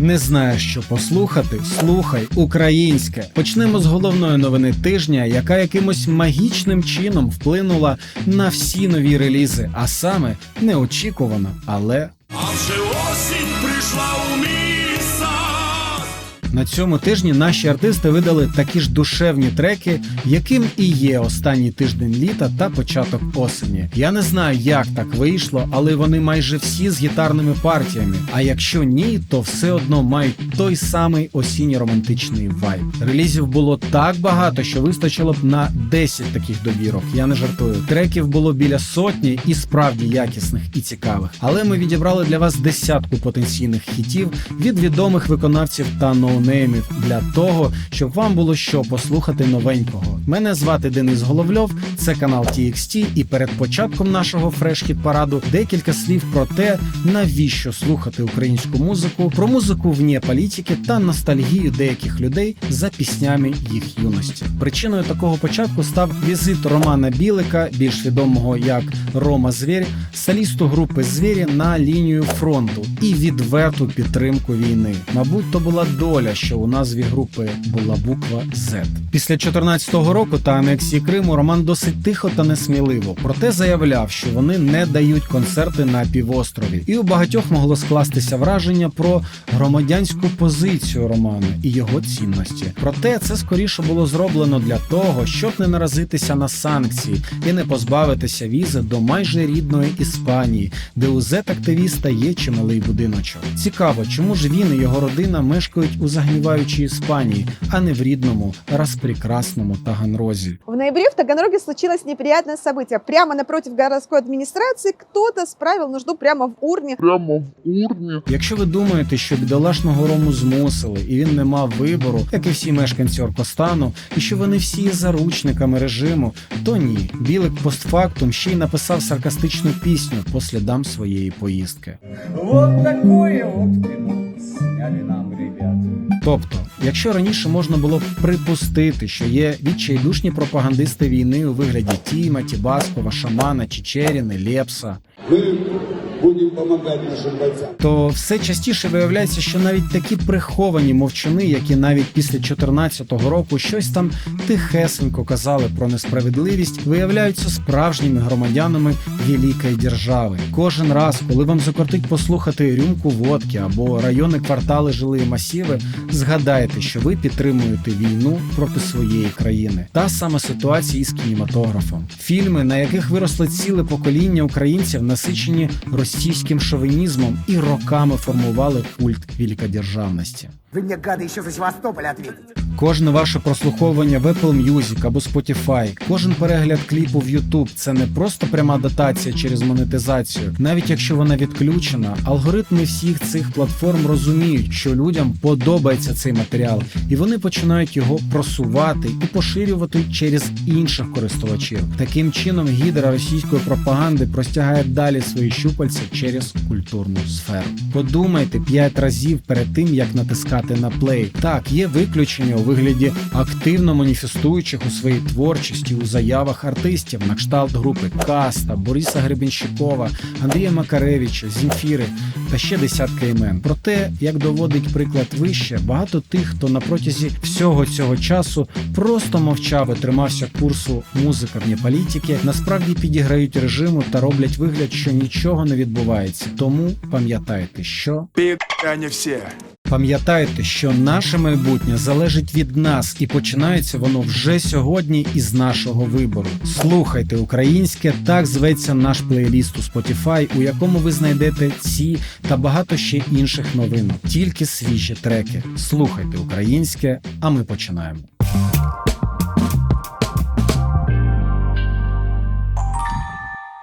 Не знаєш, що послухати? Слухай українське. Почнемо з головної новини тижня, яка якимось магічним чином вплинула на всі нові релізи, а саме неочікувано, але А вже осінь прийшла. На цьому тижні наші артисти видали такі ж душевні треки, яким і є останній тиждень літа та початок осені. Я не знаю, як так вийшло, але вони майже всі з гітарними партіями. А якщо ні, то все одно мають той самий осінньо романтичний вайб. Релізів було так багато, що вистачило б на 10 таких добірок. Я не жартую. Треків було біля сотні і справді якісних і цікавих. Але ми відібрали для вас десятку потенційних хітів від відомих виконавців та ноунеймів для того, щоб вам було що послухати новенького. Мене звати Денис Головльов, це канал TXT, і перед початком нашого фреш-хіт параду декілька слів про те, навіщо слухати українську музику, про музику вне політики та ностальгію деяких людей за піснями їх юності. Причиною такого початку став візит Романа Білика, більш відомого як Рома Звєр, солісту групи Звірі на лінію фронту і відверту підтримку війни. Мабуть, то була доля, що у назві групи була буква Z. Після 14-го року та анексії Криму Роман досить тихо та несміливо, проте заявляв, що вони не дають концерти на півострові, і у багатьох могло скластися враження про громадянську позицію Романа і його цінності. Проте це скоріше було зроблено для того, щоб не наразитися на санкції і не позбавитися візи до майже рідної Іспанії, де у зет-активіста є чималий будиночок. Цікаво, чому ж він і його родина мешкають у загніваючій Іспанії, а не в рідному, розпрекрасному Таганрозі. В ноябре в Таганроге случилось неприятное событие. Прямо напротив городской администрации кто-то справил нужду прямо в урне. прямо в урні. Якщо ви думаєте, що бідолашного Рому змусили, і він не мав вибору, як і всі мешканці Оркостану, і що вони всі є заручниками режиму, то ні. Білик постфактум ще й написав саркастичну пісню по слідам своєї поїздки. Вот такое вот кино сняли нам ребят. Тобто, якщо раніше можна було припустити, що є відчайдушні пропагандисти війни у вигляді Тіма, Тібаскова, Шамана, Чечеріни, Лепса, Мы будем помогать нашим бойцам. то все частіше виявляється, що навіть такі приховані мовчуни, які навіть після 14-го року щось там тихесенько казали про несправедливість, виявляються справжніми громадянами великої держави. Кожен раз, коли вам закортить послухати рюмку водки або райони, квартали, жилі масіви, згадайте, що ви підтримуєте війну проти своєї країни. Та сама ситуація із кінематографом. Фільми, на яких виросли ціле покоління українців, насичені російським шовінізмом і роками формували культ великодержавності. Вы мне, гады, еще за Севастополь ответите. Кожне ваше прослуховування в Apple Music або Spotify, кожен перегляд кліпу в YouTube – це не просто пряма дотація через монетизацію. Навіть якщо вона відключена, алгоритми всіх цих платформ розуміють, що людям подобається цей матеріал, і вони починають його просувати і поширювати через інших користувачів. Таким чином, гідра російської пропаганди простягає далі свої щупальця через культурну сферу. Подумайте п'ять разів перед тим, як натискати на плей. Так, є виключення у вигляді активно маніфестуючих у своїй творчості у заявах артистів на кшталт групи Каста, Бориса Гребенщикова, Андрія Макаревича, Зімфіри та ще десятки імен. Проте, як доводить приклад вище, багато тих, хто на протязі всього цього часу просто мовчав і тримався курсу музика вне політики, насправді підіграють режиму та роблять вигляд, що нічого не відбувається. Тому пам'ятайте, що Они все. Пам'ятайте, що наше майбутнє залежить від нас, і починається воно вже сьогодні із нашого вибору. Слухайте українське, так зветься наш плейліст у Spotify, у якому ви знайдете ці та багато ще інших новинок. Тільки свіжі треки. Слухайте українське, а ми починаємо.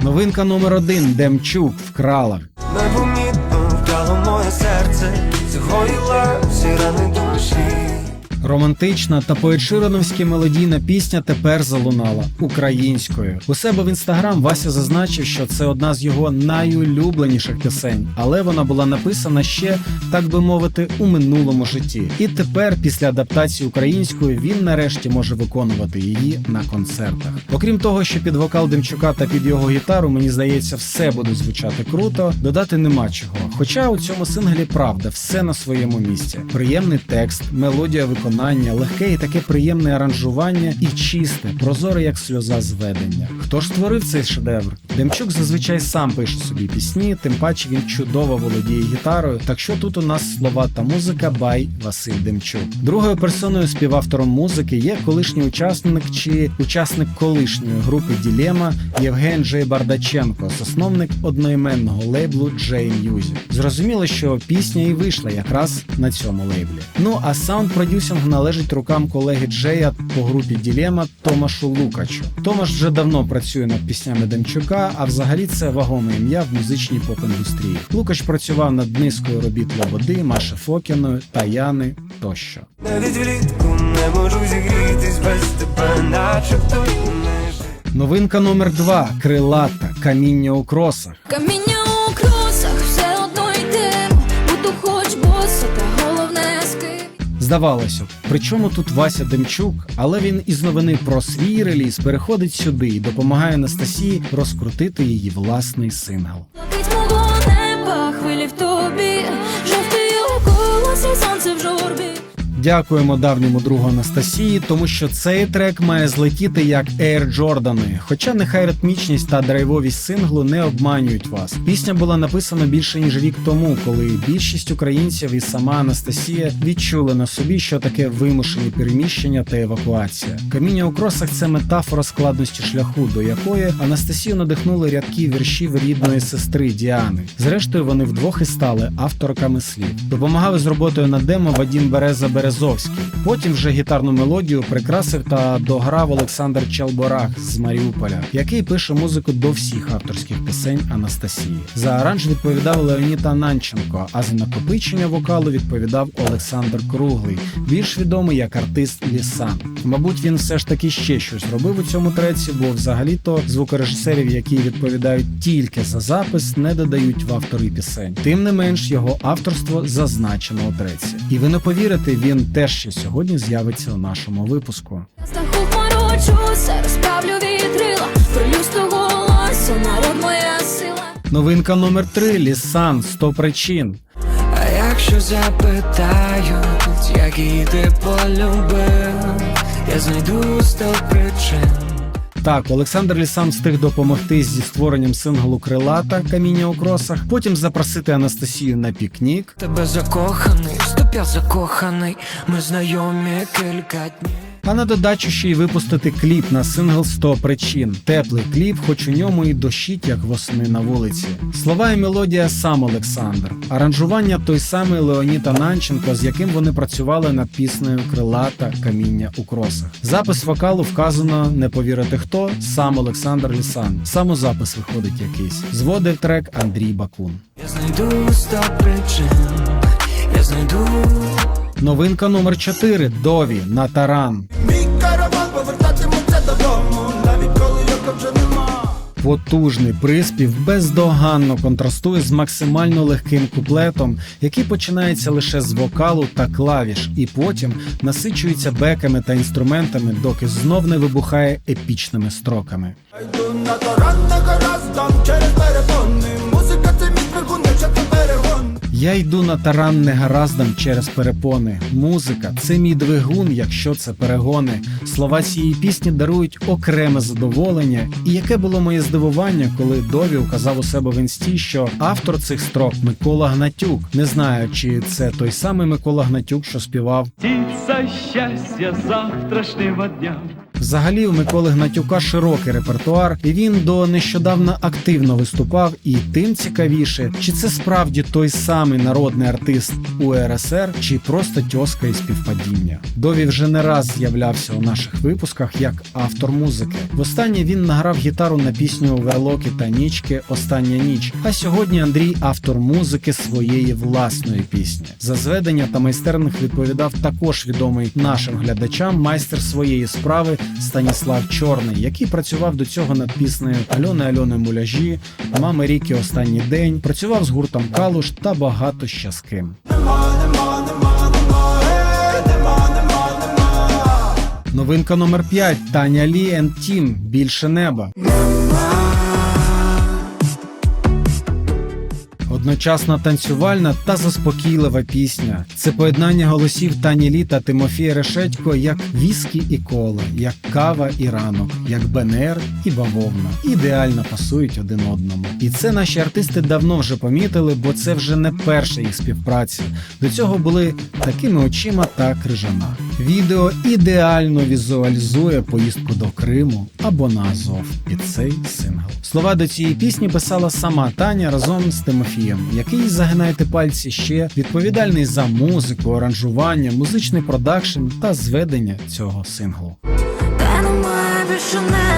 Новинка номер один Демчук вкрала. Непомітно вдало моє серце, загоїла всі рани душі. Романтична та поетшироновська мелодійна пісня тепер залунала українською. У себе в інстаграм Вася зазначив, що це одна з його найулюбленіших пісень, але вона була написана ще, так би мовити, у минулому житті. І тепер, після адаптації українською, він нарешті може виконувати її на концертах. Окрім того, що під вокал Демчука та під його гітару, мені здається, все буде звучати круто. Додати нема чого. Хоча у цьому синглі правда, все на своєму місці. Приємний текст, мелодія виконання, легке і таке приємне аранжування і чисте, прозоре, як сльоза зведення. Хто ж створив цей шедевр? Демчук зазвичай сам пише собі пісні, тим паче він чудово володіє гітарою. Так що тут у нас слова та музика бай Василь Демчук. Другою персоною співавтором музики є колишній учасник чи учасник колишньої групи Ділема Євген Джей Бардаченко, засновник одноіменного лейблу Джей Music. Зрозуміло, що пісня і вийшла якраз на цьому лейблі. Ну а саунд-продюсинг належить рукам колеги Джея по групі Ділема Томашу Лукачу. Томаш вже давно працює над піснями Демчука, а взагалі це вагоме ім'я в музичній поп-індустрії. Лукаш працював над низкою робіт Лободи, Маші Фокіної, Таяни тощо. Навіть влітку не можу зігрітись без тебе, начебто не. Новинка номер два Крилата Каміння у кросах. Каміння Здавалося при чому тут Вася Демчук, але він із новини про свій реліз переходить сюди і допомагає Анастасії розкрутити її власний сингл. Дякуємо давньому другу Анастасії, тому що цей трек має злетіти як Air Jordani. Хоча нехай ритмічність та драйвовість синглу не обманюють вас. Пісня була написана більше ніж рік тому, коли більшість українців і сама Анастасія відчули на собі, що таке вимушені переміщення та евакуація. Каміння у кросах це метафора складності шляху, до якої Анастасію надихнули рядки віршів рідної сестри Діани. Зрештою, вони вдвох і стали авторками слів. Допомагав із роботою над демо Вадім Береза Березовський. Потім вже гітарну мелодію прикрасив та дограв Олександр Челборах з Маріуполя, який пише музику до всіх авторських пісень Анастасії. За аранж відповідав Леонід Ананченко, а за накопичення вокалу відповідав Олександр Круглий, більш відомий як артист Лісан. Мабуть, він все ж таки ще щось робив у цьому треці, бо взагалі-то звукорежисерів, які відповідають тільки за запис, не додають в автори пісень. Тим не менш, його авторство зазначено у треці. І ви не повірите, він теж ще сьогодні з'явиться у нашому випуску. На страху морочуся, розправлю вітрила, пролю з народ моя сила. Новинка номер 3 Лісан 100 причин. А якщо запитають, який ти полюбив, я знайду сто причин. Так, Олександр Лісам встиг допомогти зі створенням синглу Крилата Каміння у кросах, потім запросити Анастасію на пікнік. Тебе закоханий, стопя закоханий, ми знайомі кілька днів. А на додачу ще й випустити кліп на сингл «100 причин. Теплий кліп, хоч у ньому і дощить, як восени на вулиці. Слова і мелодія сам Олександр. Аранжування той самий Леонід Ананченко, з яким вони працювали над піснею Крилата Каміння у кросах. Запис вокалу вказано не повірити хто, сам Олександр Лісан. Самозапис виходить якийсь. Зводив трек Андрій Бакун. Я знайду сто причин, я знайду. Новинка номер 4 Дові на таран. Мій караван повертатиметься додому, навіть коли вже нема. Потужний приспів бездоганно контрастує з максимально легким куплетом, який починається лише з вокалу та клавіш, і потім насичується беками та інструментами, доки знов не вибухає епічними строками. Йду на таран, на гараздам через перепони. Я йду на таран негараздам через перепони. Музика це мій двигун, якщо це перегони. Слова цієї пісні дарують окреме задоволення. І яке було моє здивування, коли Дові указав у себе в інсті, що автор цих строк Микола Гнатюк. Не знаю, чи це той самий Микола Гнатюк, що співав Птица счастья завтрашнего дня. Взагалі, у Миколи Гнатюка широкий репертуар, і він до нещодавно активно виступав. І тим цікавіше, чи це справді той самий народний артист УРСР, чи просто тьоска і співпадіння. Дові вже не раз з'являвся у наших випусках як автор музики. Востаннє він награв гітару на пісню Верлоки та Нічки Остання ніч. А сьогодні Андрій автор музики своєї власної пісні. За зведення та майстерних відповідав також відомий нашим глядачам майстер своєї справи Станіслав Чорний, який працював до цього над піснею Альони Альони Муляжі, Мами Ріки Останній день, працював з гуртом Калуш та багато ще з ким. Новинка номер 5 Таня Лі енд Тім Більше неба. Одночасно танцювальна та заспокійлива пісня. Це поєднання голосів Тані Лі та Тимофія Решетько як віскі і кола, як кава і ранок, як БНР і бавовна. Ідеально пасують один одному. І це наші артисти давно вже помітили, бо це вже не перша їх співпраця. До цього були такими очима та крижана. Відео ідеально візуалізує поїздку до Криму або на Азов під цей сингл. Слова до цієї пісні писала сама Таня разом з Тимофієм, який загинайте пальці ще відповідальний за музику, аранжування, музичний продакшн та зведення цього синглу. Та немає більше неба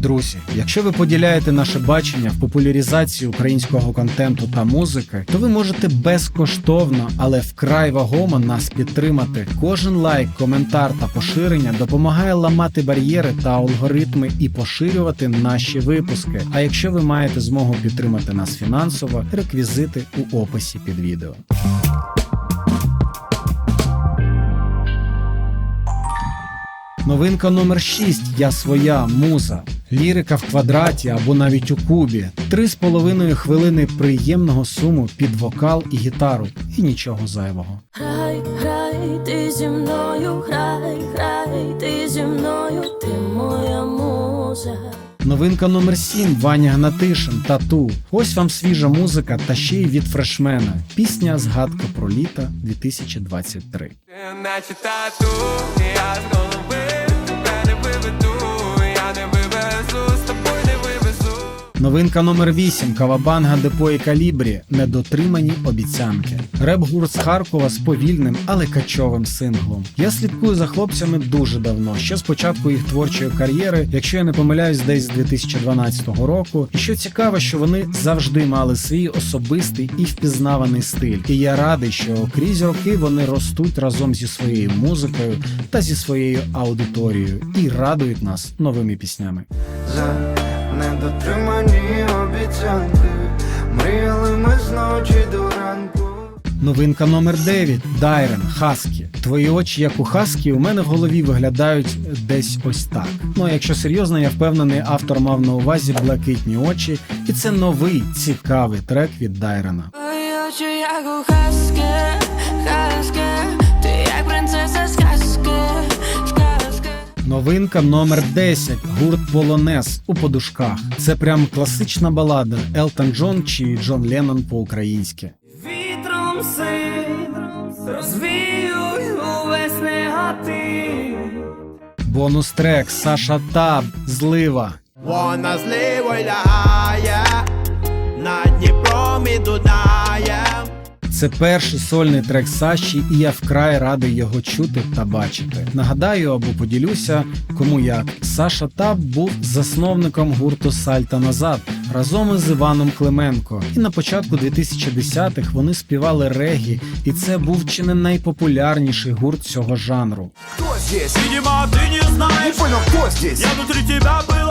Друзі, якщо ви поділяєте наше бачення в популяризації українського контенту та музики, то ви можете безкоштовно, але вкрай вагомо нас підтримати. Кожен лайк, коментар та поширення допомагає ламати бар'єри та алгоритми і поширювати наші випуски. А якщо ви маєте змогу підтримати нас фінансово, реквізити у описі під відео. Новинка номер 6 Я своя муза. Лірика в квадраті або навіть у кубі. Три з половиною хвилини приємного суму під вокал і гітару, і нічого зайвого. Грай, грай, ти зі мною, грай, грай, ти зі мною, ти моя муза. Новинка номер 7 Ваня Гнатишин Тату. Ось вам свіжа музика та ще й від фрешмена. Пісня Згадка про літо 2023. Ти наче тату, я Новинка номер 8 Кавабанга Депо і Калібрі Недотримані обіцянки. Реп-гурт з Харкова з повільним, але качовим синглом. Я слідкую за хлопцями дуже давно, ще з початку їх творчої кар'єри, якщо я не помиляюсь, десь з 2012 року. І що цікаво, що вони завжди мали свій особистий і впізнаваний стиль. І я радий, що крізь роки вони ростуть разом зі своєю музикою та зі своєю аудиторією і радують нас новими піснями. Недотримані обіцянки, мріяли ми з ночі до ранку. Новинка номер 9 Дайрен Хаскі. Твої очі, як у Хаскі, у мене в голові виглядають десь ось так. Ну а якщо серйозно, я впевнений, автор мав на увазі блакитні очі, і це новий цікавий трек від Дайрена. Твої очі, як у хаски, Новинка номер 10 гурт Полонез у подушках. Це прям класична балада Елтон Джон чи Джон Леннон по-українськи. Вітром син розвіюй увесь негатив. Бонус трек Саша Таб Злива. Вона зливою лягає Це перший сольний трек Саші, і я вкрай радий його чути та бачити. Нагадаю або поділюся, кому як Саша Таб був засновником гурту Сальта назад разом із Іваном Клименко. І на початку 2010-х вони співали регі, і це був чи не найпопулярніший гурт цього жанру. Кто здесь? Видимо, ты не знаешь Не понял, кто здесь? Я внутри тебя была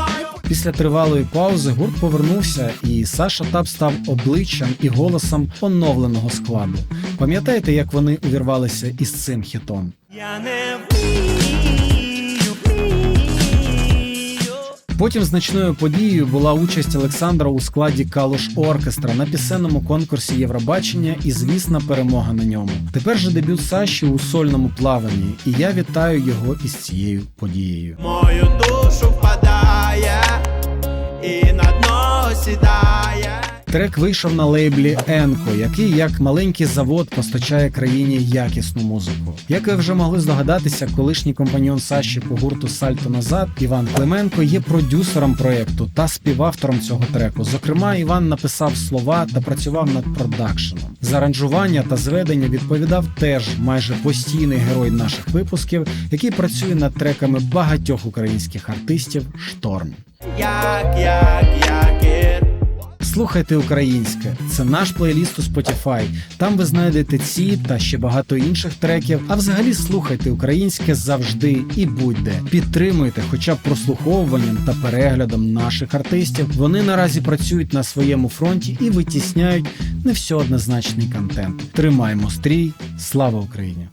Після тривалої паузи гурт повернувся, і Саша Таб став обличчям і голосом оновленого складу. Пам'ятаєте, як вони увірвалися із цим хітом? Я не Потім значною подією була участь Олександра у складі Калуш Оркестра на пісенному конкурсі Євробачення і звісна перемога на ньому. Тепер же дебют Саші у сольному плаванні, і я вітаю його із цією подією. Мою душу І на дно сідає Трек вийшов на лейблі Енко, який як маленький завод постачає країні якісну музику. Як ви вже могли здогадатися, колишній компаньон Саші по гурту Сальто назад Іван Клименко є продюсером проєкту та співавтором цього треку. Зокрема, Іван написав слова та працював над продакшеном. За аранжування та зведення відповідав теж майже постійний герой наших випусків, який працює над треками багатьох українських артистів Шторм. Як, як, як Слухайте українське. Це наш плейліст у Spotify. Там ви знайдете ці та ще багато інших треків. А взагалі слухайте українське завжди і будь-де. Підтримуйте, хоча б прослуховуванням та переглядом наших артистів. Вони наразі працюють на своєму фронті і витісняють не все однозначний контент. Тримаємо стрій. Слава Україні!